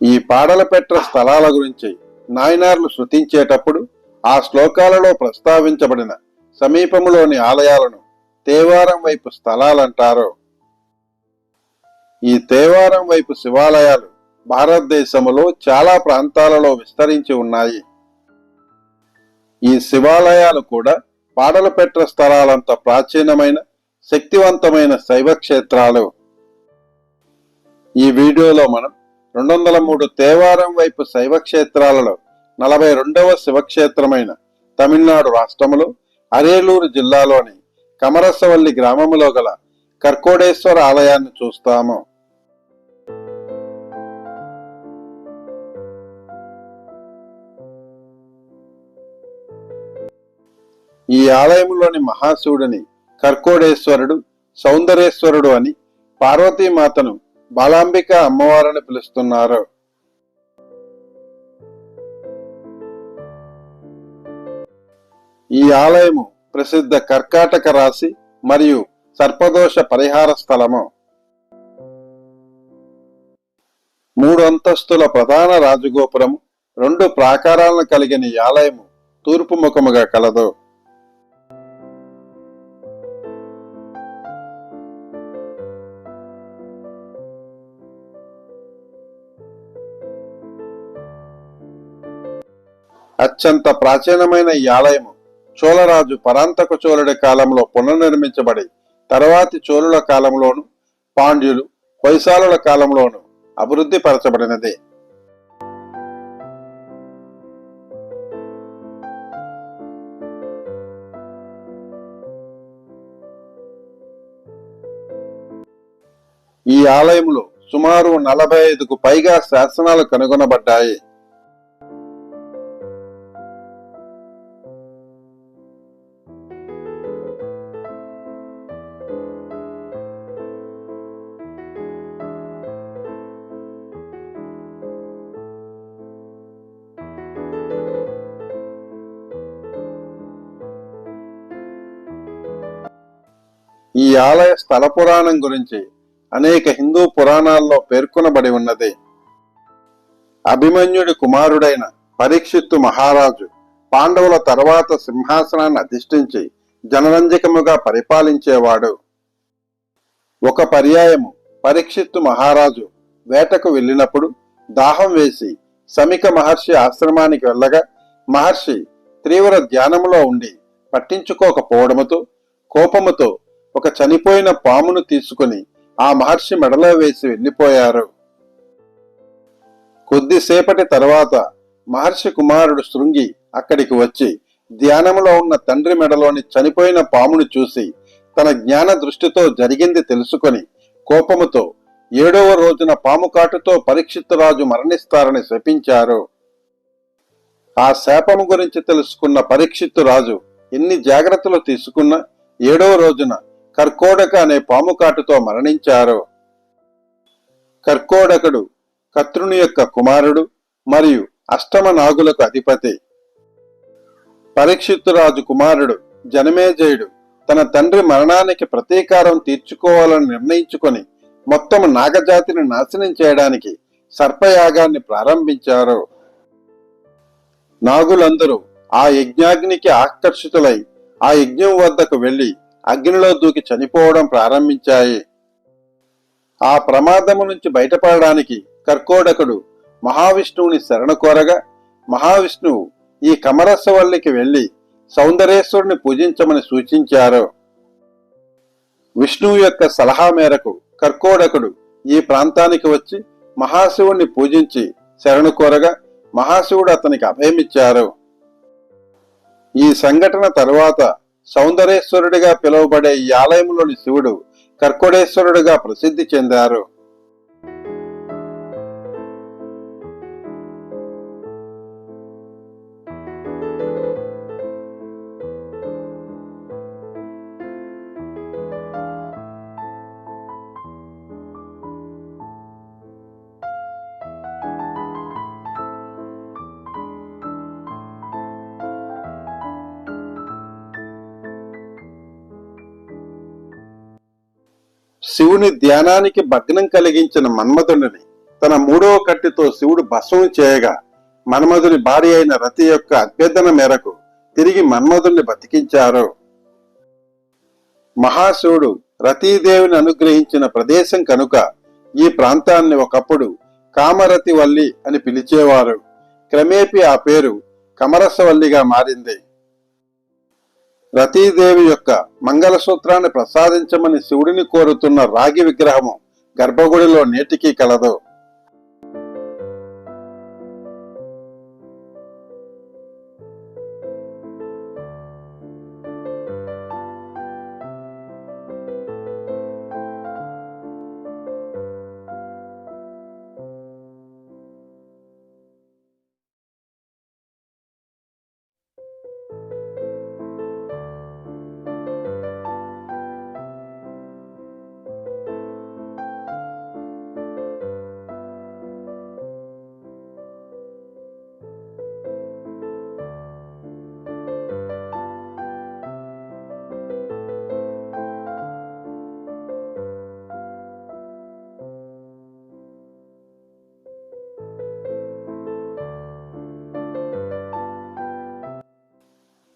ఈ పాడలపెట్ట స్థలాల గురించి నాయనార్లు శృతించేటప్పుడు ఆ శ్లోకాలలో ప్రస్తావించబడిన సమీపములోని ఆలయాలను తేవారం వైపు స్థలాలంటారు. ఈ తేవారం వైపు శివాలయాలు భారతదేశములో చాలా ప్రాంతాలలో విస్తరించి ఉన్నాయి. ఈ శివాలయాలు కూడా పాడలపెట్ట స్థలాలంత ప్రాచీనమైన శక్తివంతమైన శైవ క్షేత్రాలు ఈ వీడియోలో మనం రెండు వందల మూడు తేవారం వైపు శైవ క్షేత్రాలలో నలభై రెండవ శివక్షేత్రమైన తమిళనాడు రాష్ట్రములో అరేలూరు జిల్లాలోని కమరసవల్లి గ్రామములో గల కర్కోడేశ్వర ఆలయాన్ని చూస్తాము. ఈ ఆలయంలోని మహాశివుడిని కర్కోడేశ్వరుడు సౌందర్యేశ్వరుడు అని పార్వతీమాతను బాలాంబిక అమ్మవారని పిలుస్తున్నారు. ఈ ఆలయము ప్రసిద్ధ కర్కాటక రాశి మరియు సర్పదోష పరిహార స్థలము. మూడు అంతస్తుల ప్రధాన రాజగోపురము రెండు ప్రాకారాలను కలిగిన ఈ ఆలయము తూర్పు ముఖముగా కలదు. అత్యంత ప్రాచీనమైన ఈ ఆలయము చోళరాజు పరాంతక చోళుడి కాలంలో పునర్నిర్మించబడి తర్వాతి చోళుల కాలంలోను పాండ్యులు హొయసాలుల కాలంలోను అభివృద్ధి పరచబడినది. ఈ ఆలయంలో సుమారు నలభై ఐదుకు పైగా శాసనాలు కనుగొనబడ్డాయి. ఈ ఆలయ స్థల పురాణం గురించి అనేక హిందూ పురాణాల్లో పేర్కొనబడి ఉన్నది. అభిమన్యుడి కుమారుడైన పరీక్షిత్తు మహారాజు పాండవుల తర్వాత సింహాసనాన్ని అధిష్ఠించి జనరంజకముగా పరిపాలించేవాడు. ఒక పర్యాయము పరీక్షిత్తు మహారాజు వేటకు వెళ్ళినప్పుడు దాహం వేసి సమిక మహర్షి ఆశ్రమానికి వెళ్ళగా మహర్షి తీవ్ర ధ్యానములో ఉండి పట్టించుకోకపోవడముతో కోపముతో ఒక చనిపోయిన పామును తీసుకుని ఆ మహర్షి మెడలో వేసి వెళ్ళిపోయారు. కొద్దిసేపటి తర్వాత మహర్షి కుమారుడు శృంగి అక్కడికి వచ్చి ధ్యానంలో ఉన్న తండ్రి మెడలోని చనిపోయిన పామును చూసి తన జ్ఞాన దృష్టితో జరిగింది తెలుసుకొని కోపముతో ఏడవ రోజున పాము కాటుతో పరీక్షిత్తు రాజు మరణిస్తారని శపించారు. ఆ శాపము గురించి తెలుసుకున్న పరీక్షిత్తు రాజు ఎన్ని జాగ్రత్తలు తీసుకున్నా ఏడవ రోజున కర్కోడక అనే పాము కాటుతో మరణించారు. కర్కోడకుడు కత్రుని యొక్క కుమారుడు మరియు అష్టమ నాగులకు అధిపతి. పరీక్షిత్తురాజు కుమారుడు జనమేజయుడు తన తండ్రి మరణానికి ప్రతీకారం తీర్చుకోవాలని నిర్ణయించుకొని మొత్తం నాగజాతిని నాశనం చేయడానికి సర్పయాగాన్ని ప్రారంభించారు. నాగులందరూ ఆ యజ్ఞాగ్నికి ఆకర్షితులై ఆ యజ్ఞం వద్దకు వెళ్ళి అగ్నిలో దూకి చనిపోవడం ప్రారంభించాయి. ఆ ప్రమాదము నుంచి బయటపడడానికి కర్కోడకుడు మహావిష్ణువుని శరణ కోరగా మహావిష్ణువు ఈ కమరస్వల్లికి వెళ్ళి సౌందర్యేశ్వరుని పూజించమని సూచించారు. విష్ణువు యొక్క సలహా మేరకు కర్కోడకుడు ఈ ప్రాంతానికి వచ్చి మహాశివుణ్ణి పూజించి శరణు కోరగా మహాశివుడు అతనికి అభయమిచ్చారు. ఈ సంఘటన తరువాత సౌందర్యేశ్వరుడిగా పిలువబడే ఈ ఆలయంలోని శివుడు కర్కోడేశ్వరుడిగా ప్రసిద్ధి చెందారు. శివుని ధ్యానానికి భగ్నం కలిగించిన మన్మధుడిని తన మూడవ కట్టితో శివుడు భస్మం చేయగా మన్మధుని భార్య అయిన రతి యొక్క అభ్యర్థన మేరకు తిరిగి మన్మధుణ్ణి బతికించారు. మహాశివుడు రతీదేవిని అనుగ్రహించిన ప్రదేశం కనుక ఈ ప్రాంతాన్ని ఒకప్పుడు కామరతి వల్లి అని పిలిచేవారు. క్రమేపీ ఆ పేరు కమరసవల్లిగా మారింది. రతీదేవి యొక్క మంగళసూత్రాన్ని ప్రసాదించమని శివుడిని కోరుతున్న రాగి విగ్రహము గర్భగుడిలో నేటికీ కలదు.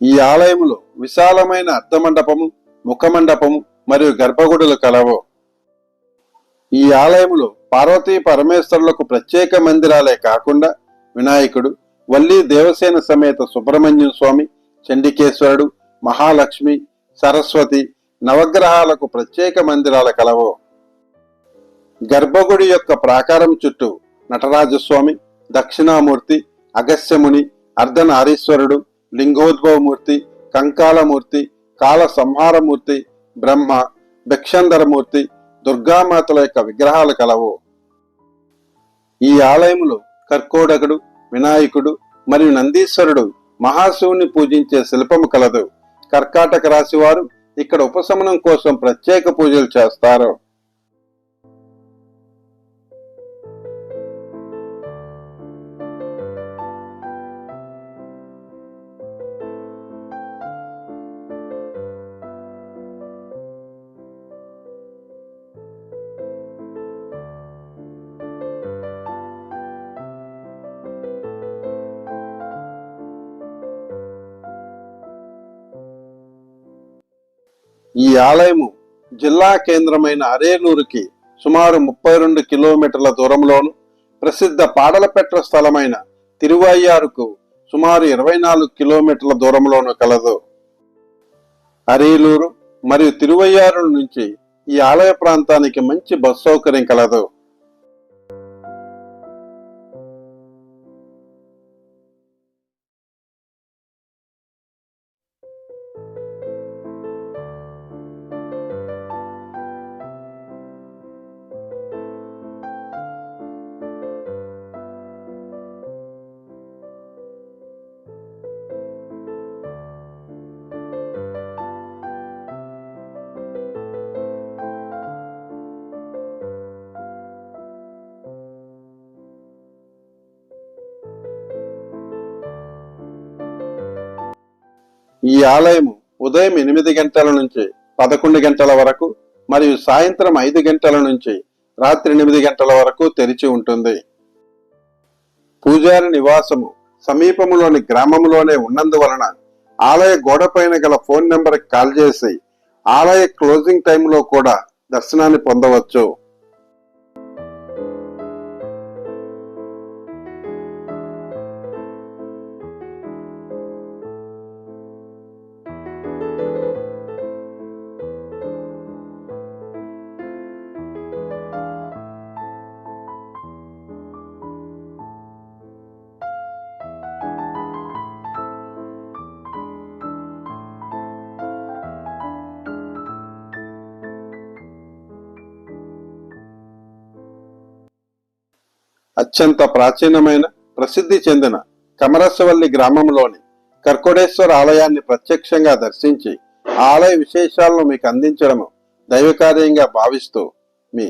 ఈ ఆలయములో విశాలమైన అర్ధమండపము ముఖమండపము మరియు గర్భగుడులు కలవు. ఈ ఆలయంలో పార్వతీ పరమేశ్వరులకు ప్రత్యేక మందిరాలే కాకుండా వినాయకుడు వల్లి దేవసేన సమేత సుబ్రహ్మణ్యం స్వామి చండికేశ్వరుడు మహాలక్ష్మి సరస్వతి నవగ్రహాలకు ప్రత్యేక మందిరాల కలవు. గర్భగుడి యొక్క ప్రాకారం చుట్టూ నటరాజస్వామి దక్షిణామూర్తి అగస్యముని అర్ధనారీశ్వరుడు లింగోద్భవమూర్తి కంకాలమూర్తి కాల సంహారమూర్తి బ్రహ్మ భిక్షంధరమూర్తి దుర్గామాతల యొక్క విగ్రహాలు కలవు. ఈ ఆలయంలో కర్కోడకుడు వినాయకుడు మరియు నందీశ్వరుడు మహాశివుని పూజించే శిల్పము కలదు. కర్కాటక రాశివారు ఇక్కడ ఉపశమనం కోసం ప్రత్యేక పూజలు చేస్తారు. ఈ ఆలయము జిల్లా కేంద్రమైన అరేలూరుకి సుమారు ముప్పై రెండు కిలోమీటర్ల దూరంలోను ప్రసిద్ధ పాడలపెట్ర స్థలమైన తిరువయ్యారుకు సుమారు ఇరవై నాలుగు కిలోమీటర్ల దూరంలోను కలదు. అరేలూరు మరియు తిరువయ్యారు నుంచి ఈ ఆలయ ప్రాంతానికి మంచి బస్ సౌకర్యం కలదు. ఈ ఆలయము ఉదయం ఎనిమిది గంటల నుంచి పదకొండు గంటల వరకు మరియు సాయంత్రం ఐదు గంటల నుంచి రాత్రి ఎనిమిది గంటల వరకు తెరిచి ఉంటుంది. పూజారి నివాసము సమీపంలోని గ్రామంలోనే ఉన్నందువలన ఆలయ గోడపైన గల ఫోన్ నెంబర్కి కాల్ చేసి ఆలయ క్లోజింగ్ టైంలో కూడా దర్శనాన్ని పొందవచ్చు. అత్యంత ప్రాచీనమైన ప్రసిద్ధి చెందిన కమరసవల్లి గ్రామంలోని కర్కోడేశ్వర ఆలయాన్ని ప్రత్యక్షంగా దర్శించి ఆలయ విశేషాలను మీకు అందించడము దైవకార్యంగా భావిస్తూ మీ